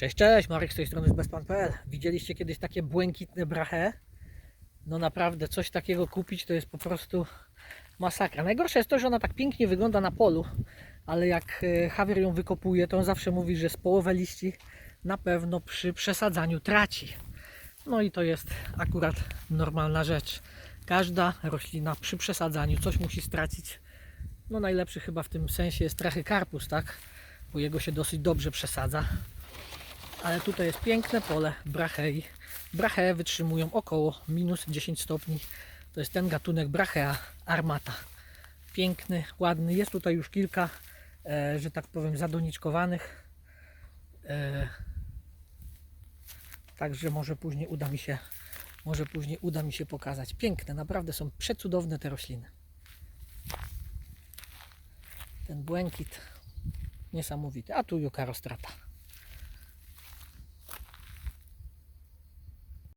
Cześć, cześć, Marek z tej strony z bezpan.pl. Widzieliście kiedyś takie błękitne brache? No naprawdę, coś takiego kupić to jest po prostu masakra. Najgorsze jest to, że ona tak pięknie wygląda na polu, ale jak e, Javier ją wykopuje, to on zawsze mówi, że z połowę liści na pewno przy przesadzaniu traci. No i to jest akurat normalna rzecz. Każda roślina przy przesadzaniu coś musi stracić. No najlepszy chyba w tym sensie jest trachycarpus, tak? Bo jego się dosyć dobrze przesadza ale tutaj jest piękne pole brachei. Brachee wytrzymują około minus 10 stopni. To jest ten gatunek Brachea armata. Piękny, ładny. Jest tutaj już kilka, e, że tak powiem, zadoniczkowanych. E, także może później uda mi się może później uda mi się pokazać. Piękne, naprawdę są przecudowne te rośliny. Ten błękit niesamowity. A tu jukarostrata.